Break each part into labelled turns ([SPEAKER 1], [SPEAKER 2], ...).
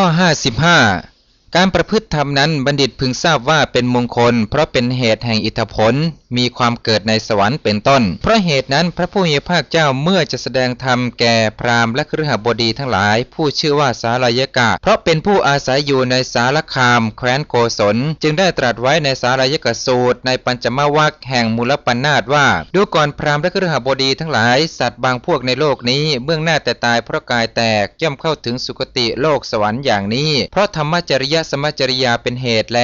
[SPEAKER 1] ข้อ 55 การประพฤติธรรมนั้นบัณฑิตพึงทราบว่าเป็นมงคล เพราะเป็นเหตุแห่งอิทธผลมีความเกิดในสวรรค์เป็นต้น เพราะเหตุนั้นพระผู้มีพระเจ้าเมื่อจะแสดงธรรมแก่พราหมณ์และครหบดีทั้งหลาย ผู้ชื่อว่าสาลายกะ เพราะเป็นผู้อาศัยอยู่ในสารคาม แคว้นโกศล จึงได้ตรัสไว้ในสาลายกสูตร ในปัญจมวรรคแห่งมูลปัญนาตว่า ดูก่อนพราหมณ์และครหบดีทั้งหลาย สัตว์บางพวกในโลกนี้เบื้องหน้าแต่ตายเพราะกายแตกย่อมเข้าถึงสุคติโลกสวรรค์อย่างนี้ เพราะธรรมจริยสมจริยาเป็นเหตุแล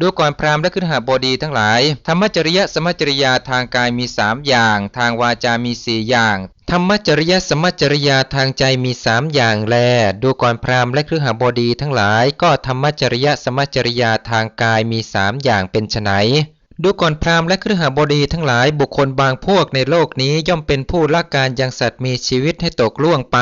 [SPEAKER 1] ดูก่อนพราหมณ์และครหบดีทั้งหลาย ธรรมจริยสมมจริยาทางกายมีสามอย่าง ทางวาจามีสี่อย่าง ธรรมจริยสมจริยาทางใจมีสามอย่างแล ดูก่อนพราหมณ์และครือหบดีทั้งหลาย ก็ธรรมจริยสมจริยาทางกายมีสามอย่างเป็นไฉน ดูก่อนพราหมณ์และครหบดีทั้งหลายบุคคลบางพวกในโลกนี้ย่อมเป็นผู้ละการยังสัตว์มีชีวิตให้ตกล่วงไป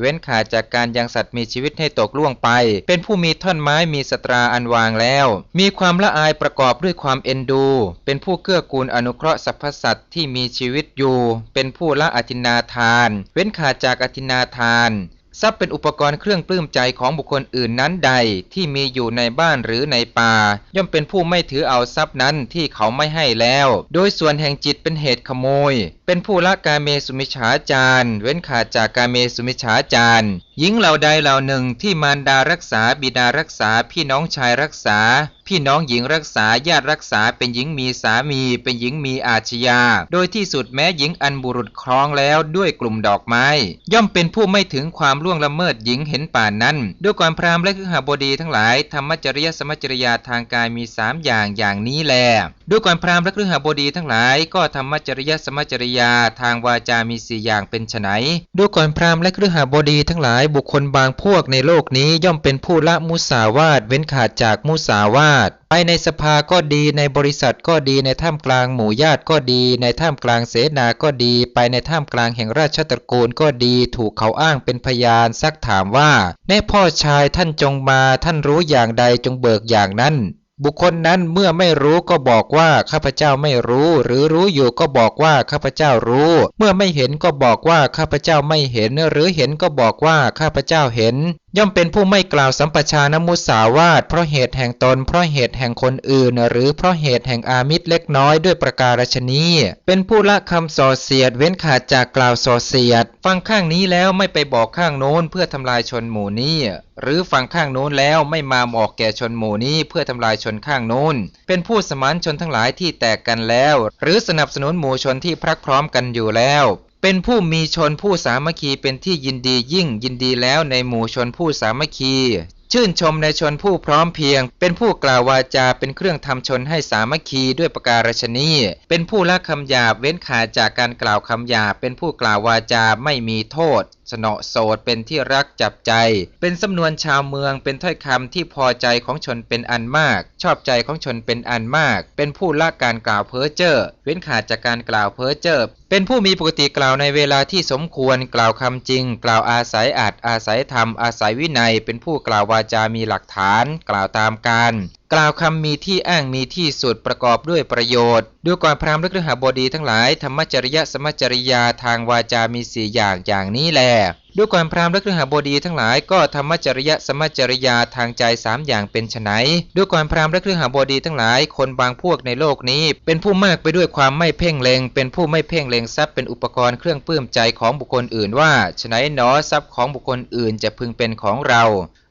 [SPEAKER 1] เว้นขาดจากการยังสัตว์มีชีวิตให้ตกล่วงไป เป็นผู้มีท่อนไม้มีสตราอันวางแล้ว มีความละอายประกอบด้วยความเอ็นดู เป็นผู้เกื้อกูลอนุเคราะห์สรรพสัตว์ที่มีชีวิตอยู่ เป็นผู้ละอธินาทาน เว้นขาดจากอธินาทาน ทรัพย์เป็นอุปกรณ์เครื่องปลื้มใจของบุคคลอื่นนั้นใดที่มีอยู่ในบ้านหรือในป่า ย่อมเป็นผู้ไม่ถือเอาทรัพย์นั้นที่เขาไม่ให้แล้ว โดยส่วนแห่งจิตเป็นเหตุขโมย เป็นผู้ละกาเมสุมิฉาจารเว้นขาดจากกาเมสุมิฉาจารหญิงเหล่าใดเหล่าหนึ่งที่มารดารักษาบิดารักษาพี่น้องชายรักษา พี่น้องหญิงรักษาญาติรักษาเป็นหญิงมีสามี เป็นหญิงมีอาชญา โดยที่สุดแม้หญิงอันบุรุษครองแล้วด้วยกลุ่มดอกไม้ ย่อมเป็นผู้ไม่ถึงความล่วงละเมิดหญิงเห็นป่านนั้น ด้วยก่อนพรามและคือหาบดีทั้งหลายธรรมจริยสมจริยาทางกายมีสามอย่างอย่างนี้แลด้วยก่อนพราหมณ์และครือหาบดีทั้งหลายก็ธรรมจริยสมจริยาทางวาจามีสี่อย่างเป็นไฉนด้วยก่อนพราหมณ์และครือหาบดีทั้งหลายบุคคลบางพวกในโลกนี้ย่อมเป็นผู้ละมุสาวาทเว้นขาดจากมุสาวาทไปในสภาก็ดีในบริษัทก็ดีในท่ามกลางหมู่ญาติก็ดี ในท่ามกลางเสนาก็ดี ไปในท่ามกลางแห่งราชตระกูลก็ดี ถูกเขาอ้างเป็นพยานซักถามว่าแน่พ่อชายท่านจงมาท่านรู้อย่างใดจงเบิกอย่างนั้น บุคคลนั้นเมื่อไม่รู้ก็บอกว่าข้าพเจ้าไม่รู้ หรือรู้อยู่ก็บอกว่าข้าพเจ้ารู้ เมื่อไม่เห็นก็บอกว่าข้าพเจ้าไม่เห็น หรือเห็นก็บอกว่าข้าพเจ้าเห็น ย่อมเป็นผู้ไม่กล่าวสัมปชานมุสาวาทเพราะเหตุแห่งตนเพราะเหตุแห่งคนอื่น หรือเพราะเหตุแห่งอามิตรเล็กน้อยด้วยประการฉนี้เป็นผู้ละคำส่อเสียด เว้นขาดจากกล่าวส่อเสียด ฟังข้างนี้แล้วไม่ไปบอกข้างโน้นเพื่อทำลายชนหมู่นี้หรือฟังข้างโน้นแล้วไม่มาบอกแก่ชนหมู่นี้เพื่อทำลายชนข้างโน้น เป็นผู้สมานชนทั้งหลายที่แตกกันแล้ว หรือสนับสนุนหมู่ชนที่พรักพร้อมกันอยู่แล้ว เป็นผู้มีชนผู้สามัคคีเป็นที่ยินดียิ่งยินดีแล้วในหมู่ชนผู้สามัคคี ชื่นชมในชนผู้พร้อมเพียง เป็นผู้กล่าววาจาเป็นเครื่องทำชนให้สามัคคีด้วยประการฉนีเป็นผู้ละคำหยาบเว้นขาดจากการกล่าวคำหยาบเป็นผู้กล่าววาจาไม่มีโทษสนอโสดเป็นที่รักจับใจ เป็นสำนวนชาวเมืองเป็นถ้อยคำที่พอใจของชนเป็นอันมาก ชอบใจของชนเป็นอันมาก เป็นผู้ละการกล่าวเพ้อเจ้อเว้นขาดจากการกล่าวเพ้อเจ้อเป็นผู้มีปกติกล่าวในเวลาที่สมควรกล่าวคำจริง กล่าวอาศัยอาจอาศัยธรรมอาศัยวินัย เป็นผู้กล่าววาจามีหลักฐาน กล่าวตามการกล่าวคำมีที่อ้างมีที่สุดประกอบด้วยประโยชน์ด้วยก่อนพราหมณ์และฤหบดีทั้งหลาย ธรรมจริยสมจริยาทางวาจามีสี่อย่างอย่างนี้แล ดูก่อนพราหมณ์และฤหบดีทั้งหลายก็ธรรมจริยสมจริยาทางใจสามอย่างเป็นไฉนดูก่อนพราหมณ์และฤหบดีทั้งหลายคนบางพวกในโลกนี้ เป็นผู้มากไปด้วยความไม่เพ่งเลงเป็นผู้ไม่เพ่งเลงทรัพย์เป็นอุปกรณ์เครื่องปลื้มใจของบุคคลอื่นว่าฉไนหนอทรัพย์ของบุคคลอื่นจะพึงเป็นของเรา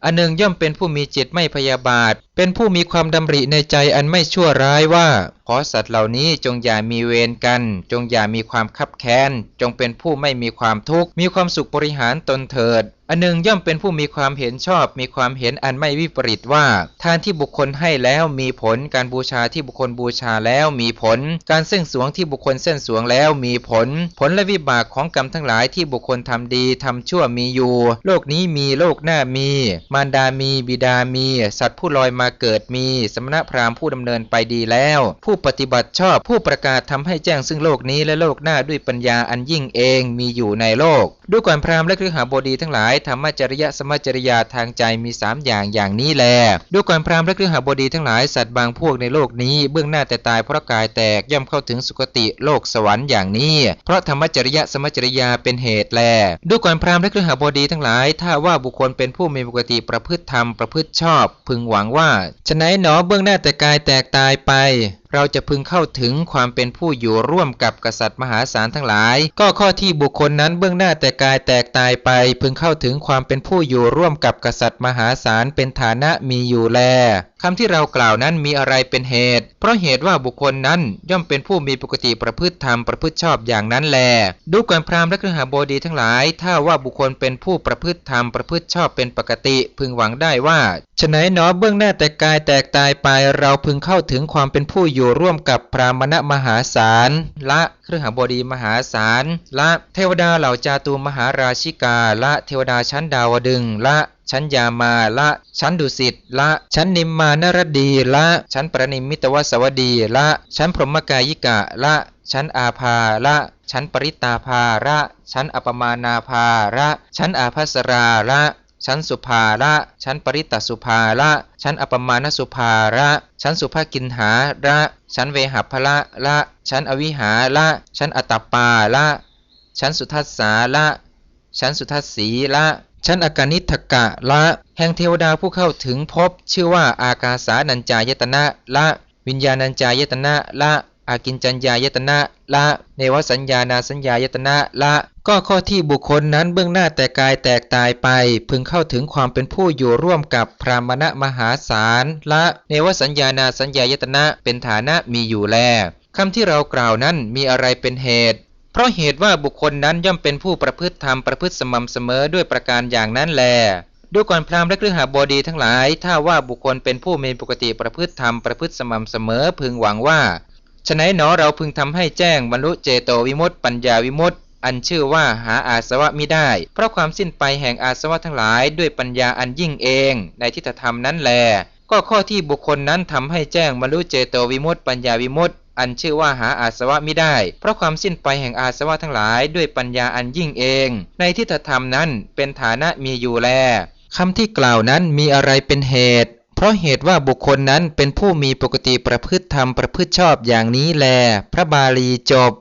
[SPEAKER 1] อันหนึ่งย่อมเป็นผู้มีจิตไม่พยาบาท เป็นผู้มีความดำริในใจอันไม่ชั่วร้ายว่า ขอสัตว์เหล่านี้จงอย่ามีเวรกัน จงอย่ามีความคับแค้น จงเป็นผู้ไม่มีความทุกข์ มีความสุขบริหารตนเถิดอันหนึ่งย่อมเป็นผู้มีความเห็นชอบมีความเห็นอันไม่วิปริตว่าทานที่บุคคลให้แล้วมีผลการบูชาที่บุคคลบูชาแล้วมีผล การเส้นสวงที่บุคคลเส้นสวงแล้วมีผล ผลและวิบากของกรรมทั้งหลายที่บุคคลทำดีทำชั่วมีอยู่ โลกนี้มีโลกหน้ามี มารดามีบิดามี สัตว์ผู้ลอยมาเกิดมี สมณพราหมณ์ผู้ดำเนินไปดีแล้ว ผู้ปฏิบัติชอบผู้ประกาศทำให้แจ้งซึ่งโลกนี้และโลกหน้าด้วยปัญญาอันยิ่งเองมีอยู่ในโลก ด้วยก่อนพราหมณ์และครหบดีทั้งหลายายธรรมจริยะสมจริยาทางใจมีสามอย่างอย่างนี้แลดูก่อนพราหมณ์และเครือหบดีทั้งหลายสัตว์บางพวกในโลกนี้เบื้องหน้าแต่ตายเพราะกายแตกย่อมเข้าถึงสุคติโลกสวรรค์อย่างนี้ เพราะธรรมจริยะสมจริยาเป็นเหตุแลดูก่อนพราหมณ์และเครือหบดีทั้งหลาย ถ้าว่าบุคคลเป็นผู้มีปกติประพฤติธรรมประพฤติชอบ พึงหวังว่าฉะไหนหนอเบื้องหน้าแต่กายแตกตายไป เราจะพึงเข้าถึงความเป็นผู้อยู่ร่วมกับกษัตริย์มหาศาลทั้งหลาย ก็ข้อที่บุคคลนั้นเบื้องหน้าแต่กายแตกตายไป พึงเข้าถึงความเป็นผู้อยู่ร่วมกับกษัตริย์มหาศาลเป็นฐานะมีอยู่แลคำที่เรากล่าวนั้นมีอะไรเป็นเหตุ เพราะเหตุว่าบุคคลนั้นย่อมเป็นผู้มีปกติประพฤติธรรมประพฤติชอบอย่างนั้นแล ดูก่อนพราหมณ์และเครือหบดีทั้งหลาย ถ้าว่าบุคคลเป็นผู้ประพฤติธรรมประพฤติชอบเป็นปกติ พึงหวังได้ว่าฉะไหนหนอเบื้องหน้าแต่กายแตกตายไปเราพึงเข้าถึงความเป็นผู้อยูู่่ร่วมกับพรามณมหาศาลละเครือหบดีมหาศาลละเทวดาเหล่าจาตุมหาราชิกา ละเทวดาชั้นดาวดึงละชั้นยามาละชั้นดุสิตละชั้นนิมมานรดีละชั้นปรนิมิตวสวดีละชั้นพรหมกายิกะละชั้นอาภาละชั้นปริตาภาระ ชั้นอปมานาภาระ ชั้นอาภัสราละ ชั้นสุภาละ ชั้นปริตตสุภาละ ชั้นอปมาณสุภาระชั้นสุภกินหาระชั้นเวหัพละละ ชั้นอวิหาละ ชั้นอตปาละ ชั้นสุทัสสาละ ชั้นสุทัสสีละ ชั้นอากานิทกะละ แห่งเทวดาผู้เข้าถึงพบชื่อว่าอากาสานัญจายตนะละ วิญญาณัญจายตนะละ อากินจัญญายตนะละเนวสัญญานาสัญญายตนะละ ก็ข้อที่บุคคลนั้นเบื้องหน้าแต่กายแตกตายไป พึงเข้าถึงความเป็นผู้อยู่ร่วมกับพรามณะมหาศาลละเนวสัญญานาสัญญายตนะเป็นฐานะมีอยู่แลคำที่เรากล่าวนั้นมีอะไรเป็นเหตุ เพราะเหตุว่าบุคคลนั้นย่อมเป็นผู้ประพฤติธรรมประพฤติสม่ำเสมอด้วยประการอย่างนั้นแลดูก่อนพราหมณ์และเครือหาบดีทั้งหลาย ถ้าว่าบุคคลเป็นผู้มีปกติประพฤติธรรมประพฤติสม่ำเสมอ พึงหวังว่า ฉะไหนหนอเราพึงทำให้แจ้งบรรลุเจโตวิมุตติ ปัญญาวิมุตติ อันชื่อว่าหาอาสวะมิได้ เพราะความสิ้นไปแห่งอาสวะทั้งหลายด้วยปัญญาอันยิ่งเอง ในทิฏฐธรรมนั้นแล ก็ข้อที่บุคคลนั้นทำให้แจ้งบรรลุเจโตวิมุตติ ปัญญาวิมุตติอันชื่อว่าหาอาสวะมิได้ เพราะความสิ้นไปแห่งอาสวะทั้งหลายด้วยปัญญาอันยิ่งเอง ในทิฏฐธรรมนั้นเป็นฐานะมีอยู่แลคำที่กล่าวนั้นมีอะไรเป็นเหตุ ราะเหตุว่าบุคคลนั้นเป็นผู้มีปกติประพฤติธรรมประพฤติชอบอย่างนี้แล พระบาลีจบ